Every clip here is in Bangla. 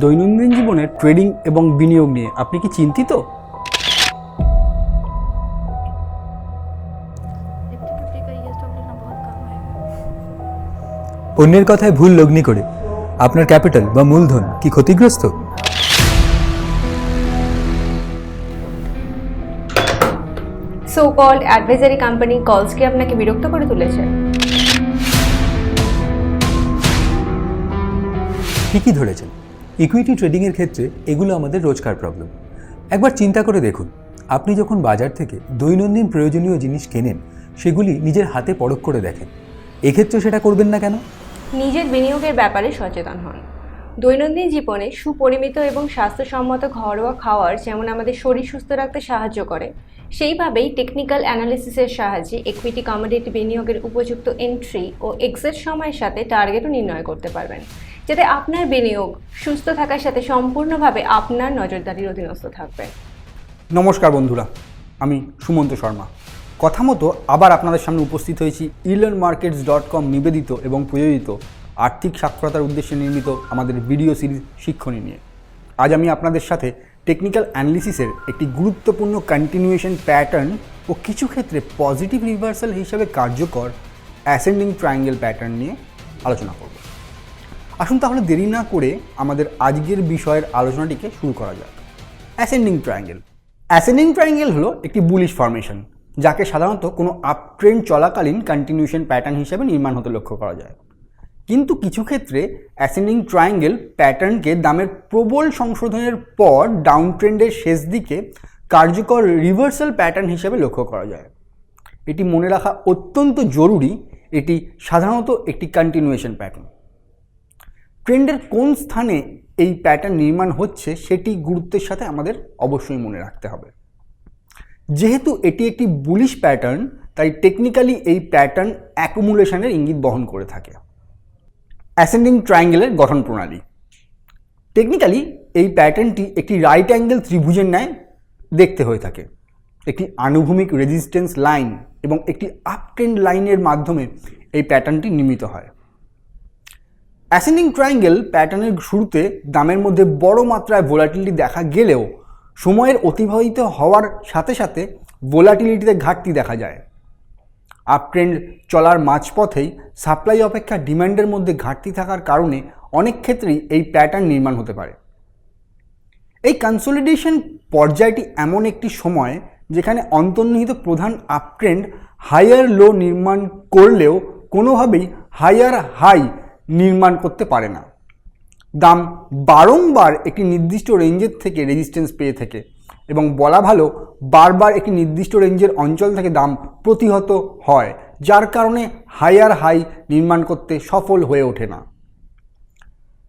দৈনন্দিন জীবনে ট্রেডিং এবং বিনিয়োগ নিয়ে। আপনি কি চিন্তিত? অন্যের কথায় ভুল লগ্নি করে আপনার ক্যাপিটাল বা মূলধন কি ক্ষতিগ্রস্ত? সো কল্ড অ্যাডভাইজারি কোম্পানি কলস কি আপনাকে বিরক্ত করে তুলেছে? ঠিকই ধরেছেন। ইকুইটি ট্রেডিংয়ের ক্ষেত্রে এগুলো আমাদের রোজকার প্রবলেম একবার চিন্তা করে দেখুন, আপনি যখন বাজার থেকে দৈনন্দিন প্রয়োজনীয় জিনিস কেনেন, সেগুলি নিজের হাতে পরখ করে দেখেন। এক্ষেত্রে সেটা করবেন না কেন? নিজের বিনিয়োগের ব্যাপারে সচেতন হন। দৈনন্দিন জীবনে সুপরিমিত এবং স্বাস্থ্যসম্মত ঘরোয়া খাওয়ার যেমন আমাদের শরীর সুস্থ রাখতে সাহায্য করে, সেইভাবেই টেকনিক্যাল অ্যানালিসিসের সাহায্যে ইকুইটি কমোডিটি বিনিয়োগের উপযুক্ত এন্ট্রি ও এক্সিট সময়ের সাথে টার্গেটও নির্ণয় করতে পারবেন। যাতে আপনার বিনিয়োগ সুস্থ থাকার সাথে সম্পূর্ণভাবে আপনার নজরদারির অধীনস্থ থাকবে। নমস্কার বন্ধুরা, আমি সুমন্ত শর্মা। কথা মতো আবার আপনাদের সামনে উপস্থিত হয়েছি ইলন মার্কেটস ডট কম নিবেদিত এবং প্রযোজিত আর্থিক সাক্ষরতার উদ্দেশ্যে নির্মিত আমাদের ভিডিও সিরিজ শিক্ষণী নিয়ে। আজ আমি আপনাদের সাথে টেকনিক্যাল অ্যানালিসিসের একটি গুরুত্বপূর্ণ কন্টিনিউয়েশন প্যাটার্ন ও কিছু ক্ষেত্রে পজিটিভ রিভার্সাল হিসাবে কার্যকর অ্যাসেন্ডিং ট্রায়াঙ্গেল প্যাটার্ন নিয়ে আলোচনা করব। আসুন তাহলে দেরি না করে আমাদের আজকের বিষয়ের আলোচনাটিকে শুরু করা যাক। অ্যাসেন্ডিং ট্রায়াঙ্গেল অ্যাসেন্ডিং ট্রায়াঙ্গেল হলো একটি বুলিশ ফর্মেশন যাকে সাধারণত কোনো আপট্রেন্ড চলাকালীন কন্টিনিউশন প্যাটার্ন হিসেবে নির্মাণ হতে লক্ষ্য করা যায়। কিন্তু কিছু ক্ষেত্রে অ্যাসেন্ডিং ট্রায়াঙ্গেল প্যাটার্নকে দামের প্রবল সংশোধনের পর ডাউন ট্রেন্ডের শেষ দিকে কার্যকর রিভার্সাল প্যাটার্ন হিসেবে লক্ষ্য করা যায়। এটি মনে রাখা অত্যন্ত জরুরি, এটি সাধারণত একটি কন্টিনিউয়েশন প্যাটার্ন ট্রেন্ডের কোন স্থানে এই প্যাটার্ন নির্মাণ হচ্ছে সেটি গুরুত্বের সাথে আমাদের অবশ্যই মনে রাখতে হবে। যেহেতু এটি একটি বুলিশ প্যাটার্ন তাই টেকনিক্যালি এই প্যাটার্ন অ্যাকুমুলেশনের ইঙ্গিত বহন করে থাকে। অ্যাসেন্ডিং ট্রায়াঙ্গেলের গঠন প্রণালী। টেকনিক্যালি এই প্যাটার্নটি একটি রাইট অ্যাঙ্গেল ত্রিভুজের ন্যায় দেখতে হয়ে থাকে। একটি আনুভূমিক রেজিস্ট্যান্স লাইন এবং একটি আপ ট্রেন্ড লাইনের মাধ্যমে এই প্যাটার্নটি নির্মিত হয়। অ্যাসেন্ডিং ট্রায়াঙ্গেল প্যাটার্নের শুরুতে দামের মধ্যে বড় মাত্রায় ভোলাটিলিটি দেখা গেলেও সময়ের অতিবাহিত হওয়ার সাথে সাথে ভোলাটিলিটিতে ঘাটতি দেখা যায়। আপট্রেন্ড চলার মাঝপথেই সাপ্লাই অপেক্ষা ডিমান্ডের মধ্যে ঘাটতি থাকার কারণে অনেক ক্ষেত্রেই এই প্যাটার্ন নির্মাণ হতে পারে। এই কনসোলিডেশন পর্যায়টি এমন একটি সময় যেখানে অন্তর্নিহিত প্রধান আপট্রেন্ড হায়ার লো নির্মাণ করলেও কোনোভাবেই হায়ার হাই নির্মাণ করতে পারে না। দাম বারংবার একটি নির্দিষ্ট রেঞ্জের থেকে রেজিস্ট্যান্স পেয়ে থাকে এবং বলা ভালো বারবার একটি নির্দিষ্ট রেঞ্জের অঞ্চল থেকে দাম প্রতিহত হয়, যার কারণে হায়ার হাই নির্মাণ করতে সফল হয়ে ওঠে না।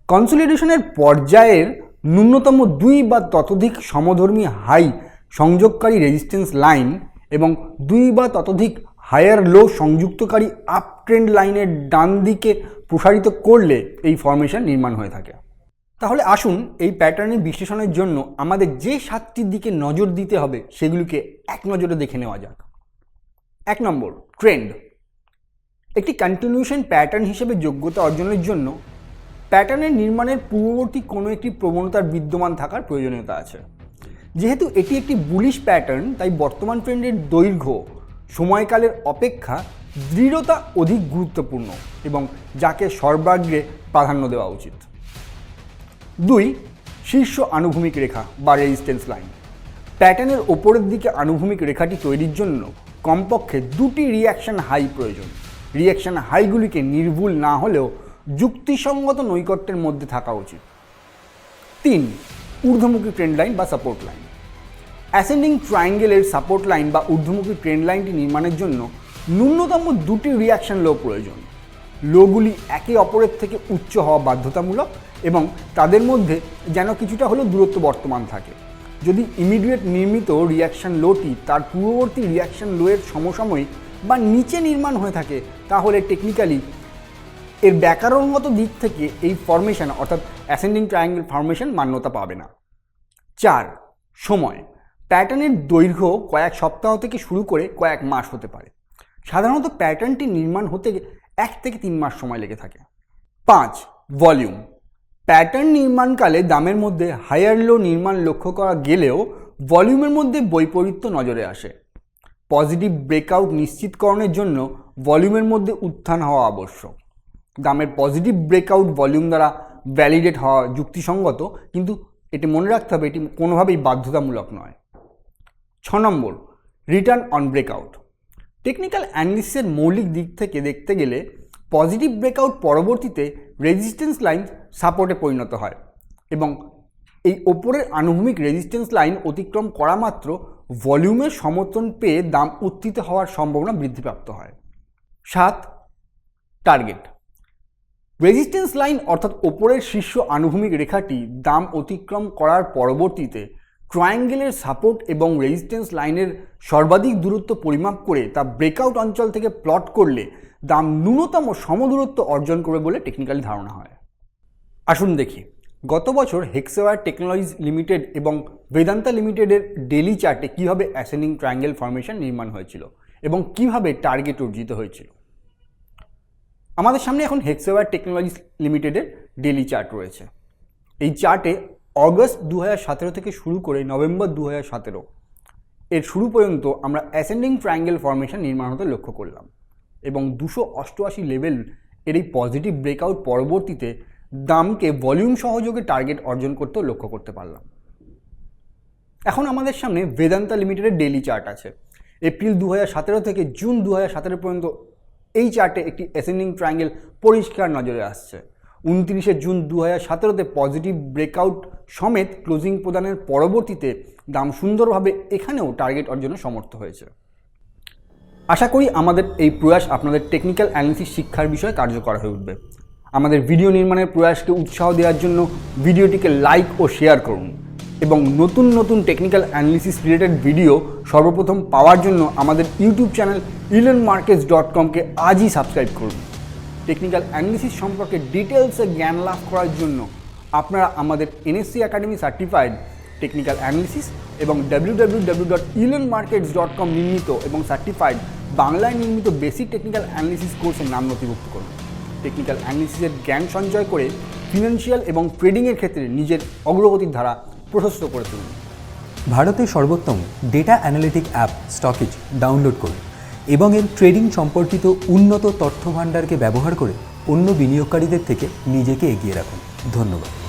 কনসোলিডেশনের পর্যায়ের ন্যূনতম দুই বা ততোধিক সমধর্মী হাই সংযোগকারী রেজিস্ট্যান্স লাইন এবং দুই বা ততোধিক হায়ার লো সংযুক্তকারী আপ ট্রেন্ড লাইনের ডান দিকে প্রসারিত করলে এই ফরমেশন নির্মাণ হয়ে থাকে। তাহলে আসুন এই প্যাটার্নের বিশ্লেষণের জন্য আমাদের যে সাতটির দিকে নজর দিতে হবে সেগুলিকে এক নজরে দেখে নেওয়া যাক। এক নম্বর ট্রেন্ড একটি কন্টিনিউশন প্যাটার্ন হিসেবে যোগ্যতা অর্জনের জন্য প্যাটার্নের নির্মাণের পূর্ববর্তী কোনো একটি প্রবণতার বিদ্যমান থাকার প্রয়োজনীয়তা আছে। যেহেতু এটি একটি বুলিশ প্যাটার্ন তাই বর্তমান ট্রেন্ডের দৈর্ঘ্য সময়কালের অপেক্ষা দৃঢ়তা অধিক গুরুত্বপূর্ণ এবং যাকে সর্বাগ্রে প্রাধান্য দেওয়া উচিত। দুই, শীর্ষ আনুভূমিক রেখা বা রেজিস্ট্যান্স লাইন প্যাটার্নের ওপরের দিকে আনুভূমিক রেখাটি তৈরির জন্য কমপক্ষে দুটি রিয়াকশন হাই প্রয়োজন। রিয়াকশন হাইগুলিকে নির্ভুল না হলেও যুক্তিসঙ্গত নৈকট্যের মধ্যে থাকা উচিত। তিন, ঊর্ধ্বমুখী ট্রেন্ড লাইন বা সাপোর্ট লাইন অ্যাসেন্ডিং ট্রায়াঙ্গেলের সাপোর্ট লাইন বা ঊর্ধ্বমুখী ট্রেন্ড লাইনটি নির্মাণের জন্য ন্যূনতম দুটি রিয়াকশন লো প্রয়োজন। লোগুলি একে অপরের থেকে উচ্চ হওয়া বাধ্যতামূলক এবং তাদের মধ্যে যেন কিছুটা হলেও দূরত্ব বর্তমান থাকে। যদি ইমিডিয়েট নির্মিত রিয়াকশন লোটি তার পূর্ববর্তী রিয়াকশন লোয়ের সমসাময়িক বা নিচে নির্মাণ হয়ে থাকে, তাহলে টেকনিক্যালি এর ব্যাকরণগত দিক থেকে এই ফরমেশন অর্থাৎ অ্যাসেন্ডিং ট্রায়াঙ্গেল ফরমেশন মান্যতা পাবে না। চার, সময়। প্যাটার্নের দৈর্ঘ্য কয়েক সপ্তাহ থেকে শুরু করে কয়েক মাস হতে পারে। সাধারণত প্যাটার্নটি নির্মাণ হতে এক থেকে তিন মাস সময় লেগে থাকে। পাঁচ, ভলিউম। প্যাটার্ন নির্মাণকালে দামের মধ্যে হায়ার লো নির্মাণ লক্ষ্য করা গেলেও ভলিউমের মধ্যে বৈপরীত্য নজরে আসে। পজিটিভ ব্রেকআউট নিশ্চিতকরণের জন্য ভলিউমের মধ্যে উত্থান হওয়া আবশ্যক। দামের পজিটিভ ব্রেকআউট ভলিউম দ্বারা ভ্যালিডেট হওয়া যুক্তিসঙ্গত, কিন্তু এটি মনে রাখতে হবে এটি কোনোভাবেই বাধ্যতামূলক নয়। ছ নম্বর রিটার্ন অন ব্রেকআউট টেকনিক্যাল অ্যানালিসিসের মৌলিক দিক থেকে দেখতে গেলে পজিটিভ ব্রেকআউট পরবর্তীতে রেজিস্ট্যান্স লাইন সাপোর্টে পরিণত হয় এবং এই ওপরের আনুভূমিক রেজিস্ট্যান্স লাইন অতিক্রম করা মাত্র ভলিউমের সমর্থন পেয়ে দাম উত্থিত হওয়ার সম্ভাবনা বৃদ্ধিপ্রাপ্ত হয়। সাত টার্গেট রেজিস্ট্যান্স লাইন অর্থাৎ ওপরের শীর্ষ আনুভূমিক রেখাটি দাম অতিক্রম করার পরবর্তীতে ট্রায়াঙ্গেলের সাপোর্ট এবং রেজিস্ট্যান্স লাইনের সর্বাধিক দূরত্ব পরিমাপ করে তা ব্রেকআউট অঞ্চল থেকে প্লট করলে দাম ন্যূনতম সমদূরত্ব অর্জন করবে বলে টেকনিক্যালি ধারণা হয়। আসুন দেখি, গত বছর হেক্সেওয়ার টেকনোলজিস লিমিটেড এবং বেদান্তা লিমিটেডের ডেলি চার্টে কীভাবে অ্যাসেন্ডিং ট্রায়াঙ্গেল ফরমেশন নির্মাণ হয়েছিল এবং কীভাবে টার্গেট অর্জিত হয়েছিল। আমাদের সামনে এখন হেক্সেওয়ার টেকনোলজিস লিমিটেডের ডেলি চার্ট রয়েছে। এই চার্টে অগস্ট দু সতেরো থেকে শুরু করে নভেম্বর দু সতেরো এর শুরু পর্যন্ত আমরা অ্যাসেন্ডিং ট্রায়াঙ্গেল ফরমেশন নির্মাণ হতে লক্ষ্য করলাম এবং দুশো অষ্টআশি লেভেল এর এই পজিটিভ ব্রেকআউট পরবর্তীতে দামকে ভলিউম সহযোগে টার্গেট অর্জন করতেও লক্ষ্য করতে পারলাম। এখন আমাদের সামনে বেদান্তা লিমিটেডের ডেইলি চার্ট আছে। এপ্রিল দু থেকে জুন দু পর্যন্ত এই চার্টে একটি অ্যাসেন্ডিং ট্রায়াঙ্গেল পরিষ্কার নজরে আসছে। উনত্রিশে জুন দু হাজার সতেরোতে পজিটিভ ব্রেকআউট সমেত ক্লোজিং প্রদানের পরবর্তীতে দাম সুন্দরভাবে এখানেও টার্গেট অর্জনে সমর্থ হয়েছে। আশা করি আমাদের এই প্রয়াস আপনাদের টেকনিক্যাল অ্যানালিসিস শিক্ষার বিষয়ে কার্যকর হয়ে উঠবে। আমাদের ভিডিও নির্মাণের প্রয়াসকে উৎসাহ দেওয়ার জন্য ভিডিওটিকে লাইক ও শেয়ার করুন এবং নতুন নতুন টেকনিক্যাল অ্যানালিসিস রিলেটেড ভিডিও সর্বপ্রথম পাওয়ার জন্য আমাদের YouTube channel Elearn Markets dot কমকে আজই সাবস্ক্রাইব করুন। টেকনিক্যাল অ্যানালিসিস সম্পর্কে ডিটেলসে জ্ঞান লাভ করার জন্য আপনারা আমাদের NSC academy certified technical analysis এবং W W W dot dot com নির্মিত এবং সার্টিফাইড বাংলায় নির্মিত বেসিক টেকনিক্যাল অ্যানালিসিস কোর্সের নাম নথিভুক্ত করুন। টেকনিক্যাল অ্যানালিসিসের জ্ঞান সঞ্চয় করে ফিনান্সিয়াল এবং ট্রেডিংয়ের ক্ষেত্রে নিজের অগ্রগতির ধারা প্রশস্ত করে তুলুন। ভারতের সর্বোত্তম data analytic app Stockezy download করুন এবং এর ট্রেডিং সম্পর্কিত উন্নত তথ্য ভাণ্ডারকে ব্যবহার করে অন্য বিনিয়োগকারীদের থেকে নিজেকে এগিয়ে রাখুন। ধন্যবাদ।